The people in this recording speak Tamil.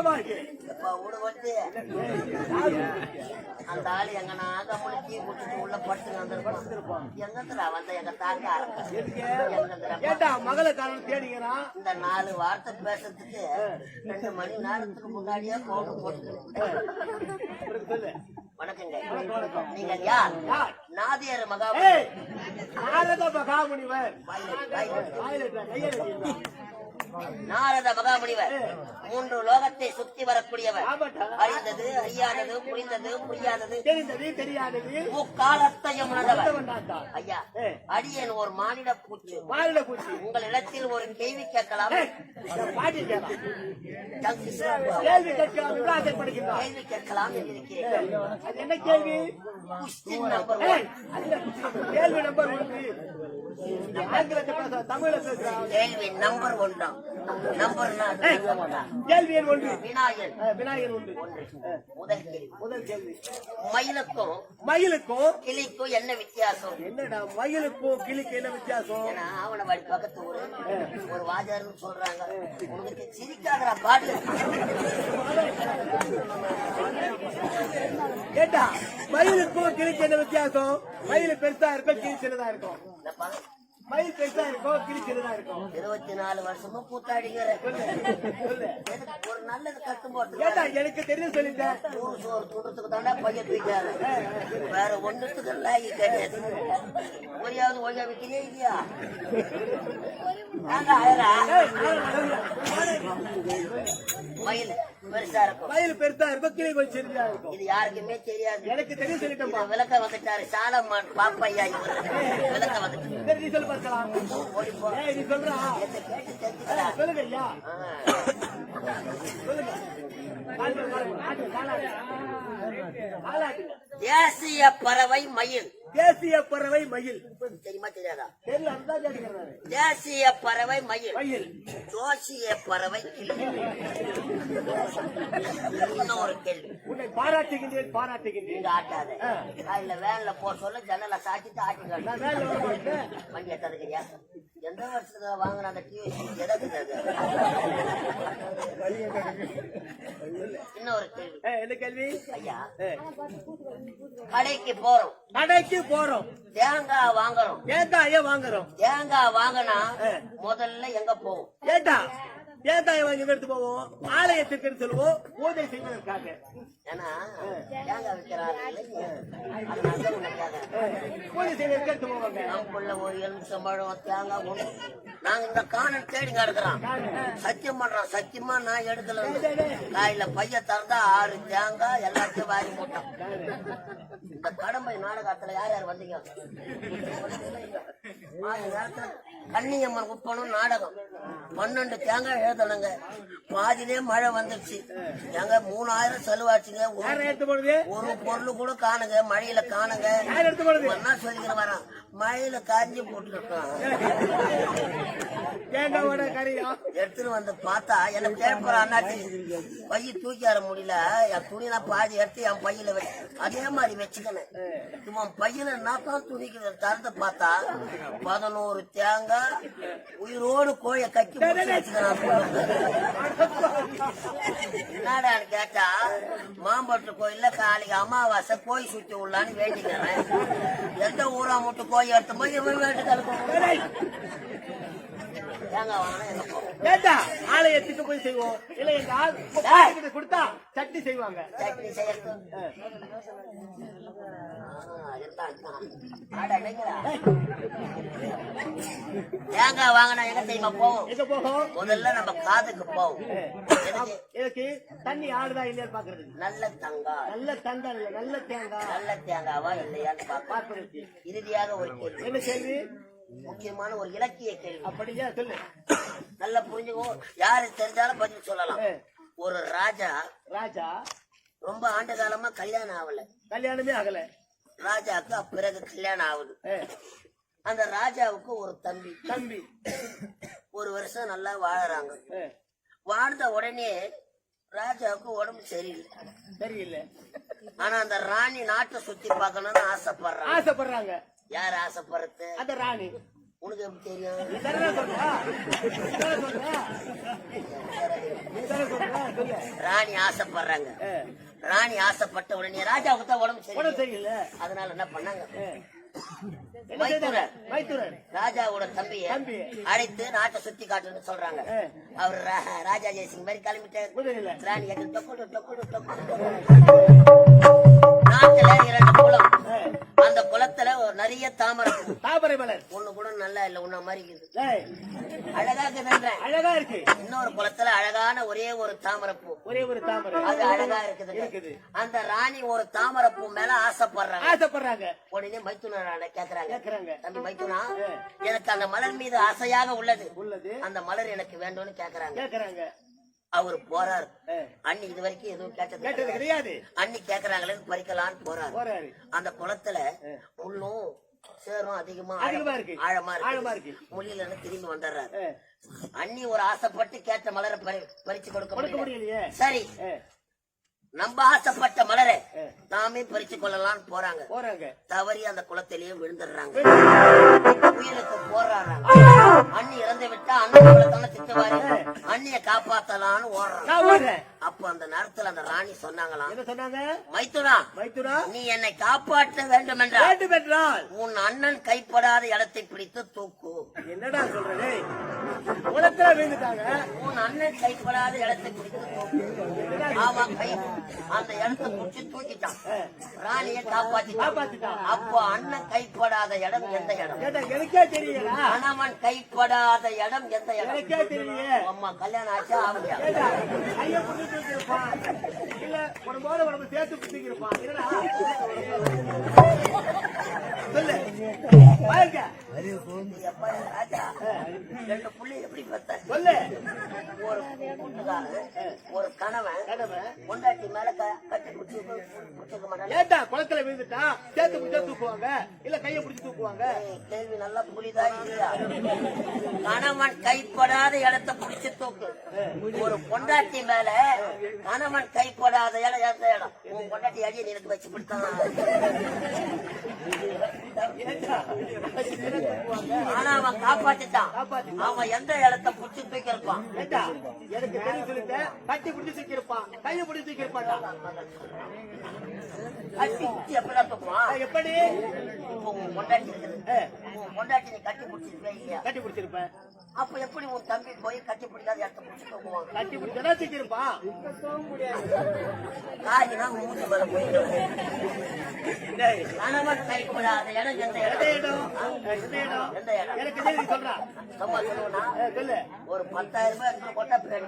கஷ்டமா இருக்கு எப்ப வீடு வந்து அந்த ஆளு உள்ள படுத்து வந்திருப்போம் எங்கத்துல வந்த எங்க எங்கத்துல ஏண்டா மகளை காரணம் தேடிக்கிறான் இந்த நாலு வார்த்தை பேசுறதுக்கு ரெண்டு மணி நேரத்துக்கு முன்னாடியே போட்டு வணக்கங்க. நீங்க யார்? யார்? நாதியர் மகாமுனிவர் நாரத மகாமுனிவர். மூன்று லோகத்தை சுத்தி வரக்கூடியவர். அறிந்தது அறியாதது புரிந்தது புரியாதது. தெரிந்தது தெரியாதது. முக்காலத்தையும் உணர்ந்தவர். ஐயா. அடியன் ஒரு மானிட பூச்சு. வாயில பூச்சி. உங்களிடத்தில் ஒரு கேள்வி கேட்கலாம். கேள்வி கேட்கலாம் என்ன கேள்வி? நம்பர் கேள்வி? நம்பர் ஒன்று. ஆங்கிலத்தை பேச தமிழ பேசுறான் கேள்வி நம்பர் ஒன்றாம். கேள்வி எண் ஒன்று. அஹ், விநாயகர் ஒன்று. முதல் கேள்வி. முதல் கேள்வி. மயிலுக்கும் மயிலுக்கும் கிளிக்கும் என்ன வித்தியாசம்? என்னடா மயிலுக்கும் கிளிக்கு என்ன வித்தியாசம்? ஏன்னா ஆவணவாடி பக்கத்து ஊரு. ஒரு வாஜார்னு சொல்றாங்க. உனக்கு சிரிக்காதடா பாடு. கேட்டா மயிலுக்கும் கிளிக்கு என்ன வித்தியாசம்? மயில் பெருசா இருக்கும் கிளி சின்னதா இருக்கும். மயில் பெருசா இருக்கும் இருக்கும் இருபத்தி நாலு வருஷமும் ஒரு நல்லது போட்டு கேட்டா எனக்கு தெரியும் சொல்லிட்டேன் நூறு சோறு துண்டத்துக்கு தாண்டா பையன் தூக்காரு வேற ஒண்ணுத்துக்கு லாகி கிடையாது ஒரியாவது ஒழியா விற்கவே இல்லையா? மயில் பெருசா இருக்கும். மயில் பெருசா இருக்கும் கிளி கொஞ்சம் சின்னதா இருக்கும். இது யாருக்குமே தெரியாது. எனக்கு தெரியும் சொல்லிட்டேன்பா இத விளக்க வந்துட்டாரு சாலமான் பாப்பையா விளக்க வந்துட்டாரு நீ சொல்லு பார்க்கலாம். நீ சொல்றா. கேட்டு தெரிஞ்சுக்கடா. சொல்லுங்க ஐயா தேசிய பறவை மயில். தேசிய பறவை மயில். தெரியுமா தெரியாதா? தேசிய பறவை மயில். மயில். ஜோசிய பறவை கிளி. இன்னொரு கேள்வி. உன்னை பாராட்டுகின்றேன் பாராட்டுகின்றேன். ஆட்டாத. காலையில வேன்ல போக சொல்ல ஜன்னலை வர மாட்டேன் வண்டி எத்ததுக்கிறியா எந்த வருஷத்துல வாங்கின அந்த டிவி எதற்கு இன்னொரு கேள்வி. என்ன கேள்வி? ஐயா கடைக்கு போறோம். கடைக்கு போறோம். தேங்காய் வாங்குறோம். தேங்காய வாங்குறோம். தேங்காய் வாங்கினா முதல்ல எங்க போவோம்? ஏட்டா தேங்காய வாங்கி எடுத்து போவோம்? ஆலயத்துக்கு சொல்லுவோம். பூஜை செய்வதற்காக. ஏன்னா பூஜை செய்வதற்கு எடுத்து போவாங்க நமக்குள்ள ஒரு எலுமிச்சம்பழம் தேங்காய் நாங்க இந்த காணல் தேடி கிடக்குறோம் சத்தியம் பண்றோம். சத்தியமா நான் எடுக்கல காயில பைய திறந்தா ஆறு தேங்காய் எல்லாத்தையும் வாரி போட்டோம். இந்த கடம்பை நாடகத்துல யார் யார் வந்தீங்க? நேரத்துல கன்னியம்மன் உப்பனும் நாடகம். பன்னெண்டு தேங்காய் எழுதணுங்க பாதிலே மழை வந்துருச்சு. எங்க மூணாயிரம் செலவாச்சுங்க. ஒரு- பொருள் கூட காணுங்க. மழையில காணுங்க. என்ன சொல்லிக்கிற வரான்? மழையில காஞ்சி போட்டுருக்கான். தேங்காவோட கறியா எடுத்துட்டு வந்து பார்த்தா எனக்கு தேவைப்படுற அண்ணாச்சி. பைய தூக்கி வர முடியல. என் துணினா பாதி எடுத்து என் பையில வச்சு அதே மாதிரி வச்சுக்கணும் இவன் பையில நான் துணிக்கு திறந்து பார்த்தா பதினோரு தேங்காய் உயிரோடு கோழியை கட்டி என்னடான்னு கேட்டா மாம்பட்டு கோயில்ல காலைக்கு அமாவாசை கோயில் சுத்தி உள்ளான்னு வேண்டிக்கிறேன். எந்த ஊரா மட்டும் கோயில் எடுத்து போய் இவன் வேண்டு கலக்கும் போவோம் ஏட்டா ஆலயத்துக்கு போய் செய்வோம். இல்ல எங்க ஆள் கொடுத்தா சட்னி செய்வாங்க? தேங்காய் வாங்கினா எங்க தெரியுமா போவோம்? எங்க போகும் முதல்ல நம்ம காதுக்கு போவோம்? எனக்கு தண்ணி ஆடுதா இல்லையான்னு பாக்குறது நல்ல தங்காய் நல்ல இல்ல நல்ல தேங்காய் நல்ல தேங்காவா இல்லையான்னு பார்ப்பதற்கு இறுதியாக ஒரு கேள்வி. என்ன கேள்வி? முக்கியமான ஒரு இலக்கிய கேள்வி. அப்படியா? சொல்லு. நல்லா புரிஞ்சுக்கோ. யாரு தெரிஞ்சாலும் பதில் சொல்லலாம். ஒரு ராஜா ராஜா? ரொம்ப ஆண்டு காலமா கல்யாணம் ஆகல. கல்யாணமே ஆகல. ராஜாக்கு பிறகு கல்யாணம் ஆகுது. அந்த ராஜாவுக்கு ஒரு தம்பி. தம்பி. ஒரு வருஷம் நல்லா வாழறாங்க. வாழ்ந்த உடனே ராஜாவுக்கு உடம்பு சரியில்லை. சரியில்லை. ஆனா அந்த ராணி நாட்டை சுத்தி பார்க்கணும்னு ஆசைப்படுறான் ஆசைப்படுறாங்க. யார் ஆசைப்படுறது? அந்த ராணி. உனக்கு எப்படி தெரியும். ராணி ஆசைப்படுறாங்க. ராணி ஆசைப்பட்ட உடனே ராஜாவுக்கு தான் உடம்பு உடம்பு சரி சரியில்லை. அதனால என்ன பண்ணாங்க? ராஜாவோட தம்பிய தம்பி. அழைத்து நாட்டை சுத்தி காட்டுன்னு சொல்றாங்க. அவர் ராஜா ஜெயசிங் மாதிரி கிளம்பிட்டாரு. ராணி எங்க டொக்குடு, டொக்குடு, தாமரை மலர். ஒண்ணு கூட நல்லா இல்ல உன்ன மாதிரி இருக்குது. அழகா இருக்குதுன்றேன் அழகா இருக்கு. இன்னொரு குளத்துல அழகான ஒரே ஒரு தாமரை பூ ஒரே ஒரு தாமரை. அது அழகா இருக்குது. அந்த ராணி ஒரு தாமரை பூ மேல ஆசைப்படுறாங்க. ஆசைப்படுறாங்க. உடனே மைத்துனர் கேக்குறாங்க. கேக்குறாங்க. தம்பி மைத்துனா எனக்கு அந்த மலர் மீது ஆசையாக உள்ளது. உள்ளது. அந்த மலர் எனக்கு வேண்டும்னு கேக்குறாங்க. கேக்குறாங்க. அவர் போறாரு. அண்ணி இது வரைக்கும் எதுவும் கேட்டது கேட்டது கிடையாது. அண்ணி கேக்குறாங்களேன்னு பறிக்கலான்னு போறாரு. போறாரு. அந்த குளத்துல முள்ளும் சேரும் அதிகமா அதிகமா ஆழம்- இருக்கு. ஆழமா ஆழமா இருக்கு. இருக்கு. முள்ளில இருந்து திரும்பி வந்துடுறாரு. அண்ணி ஒரு ஆசைப்பட்டு கேட்ட மலரை பறி- பறிச்சு கொடுக்க முடியல. முடியலையே. சரி. நம்ம ஆசைப்பட்ட மலரை நாமே பறிச்சு கொள்ளலாம்னு போறாங்க. போறாங்க. தவறி அந்த குளத்திலேயே விழுந்துடுறாங்க. உயிருக்கு போராடுறாங்க. அண்ணி இறந்து விட்டா அண்ணன் தானே திட்டுவாரு? அண்ணிய காப்பாத்தலாம்னு ஓடுறாங்க. அப்ப அந்த நேரத்துல அந்த ராணி சொன்னாங்களாம் என்ன சொன்னாங்க? மைத்துனா மைத்துனா? நீ என்னை காப்பாற்ற வேண்டும் என்றால் வேண்டும் என்றால் உன் அண்ணன் கைப்படாத இடத்தை பிடித்து தூக்கு. என்னடா சொல்றது? குளத்துல விழுந்துட்டாங்க. உன் அண்ணன் கைப்படாத இடத்தை பிடித்து தூக்கு. ஆமா கை அந்த இடத்தை பிடிச்சி தூக்கிட்டான். ராணியை காப்பாத்திட்டான். அப்போ அண்ணன் கைப்படாத இடம் எந்த இடம்? எனக்கே தெரியலா கணவன் கைப்படாத இடம் எந்த இடம்? எனக்கே அம்மா கல்யாணம் ஆச்சா? ஆகலையா? இல்ல உடம்போட உடம்பு சேர்த்து என்னடா? சொல்லு. ரெண்டு புள்ளி எப்படி பார்த்த சொல்லு ஒரு கணவன் கணவன் பொண்டாட்டி மேல க- கட்டி பிடிச்சி மாட்டான் குளத்துல விழுந்துட்டான் சேர்த்து பிடிச்சா தூக்குவாங்க? இல்ல கைய பிடிச்சு தூக்குவாங்க? கேள்வி நல்லா புரியுதா இல்லையா கணவன் கைப்படாத இடத்த பிடிச்சு தூக்கு. ஒரு பொண்டாட்டி மேல கணவன் கைப்படாத இடம் எந்த இடம். உன் பொண்டாட்டி அடியை எனக்கு வச்சு கொடுத்தான் ஆனா அவன் காப்பாத்திட்டான். அவன் எந்த இடத்தை பிடிச்சி தூக்கி இருப்பான் ஏட்டா எனக்கு தெரியும் சொல்லிட்டு கட்டி பிடிச்சு தூக்கிருப்பான் கைய பிடிச்சு பிடிச்சி எப்படா தூக்குவான்? எப்படி? உன் இருக்குது உன் பொண்டாட்டி நீ கட்டி பிடிச்சிருப்பே இல்லையா? கட்டி பிடிச்சிருப்பேன். அப்ப எப்படி உன் தம்பி போய் கட்டி பிடிக்காத இடத்த பிடிச்சி தூக்குவான் கட்டி பிடிச்சா தூக்கிருப்பான் காய்னா மூஞ்சி மேல போயிடும். கைப்படாத இடம் எந்த எந்த இடம்? எந்த இடம்? எந்த இடம்? எனக்கு சொல்றா? சும்மா சொல்லுவனா ஒரு பத்தாயிரம் ரூபாய் எடுத்து போட்டா பின்னாடி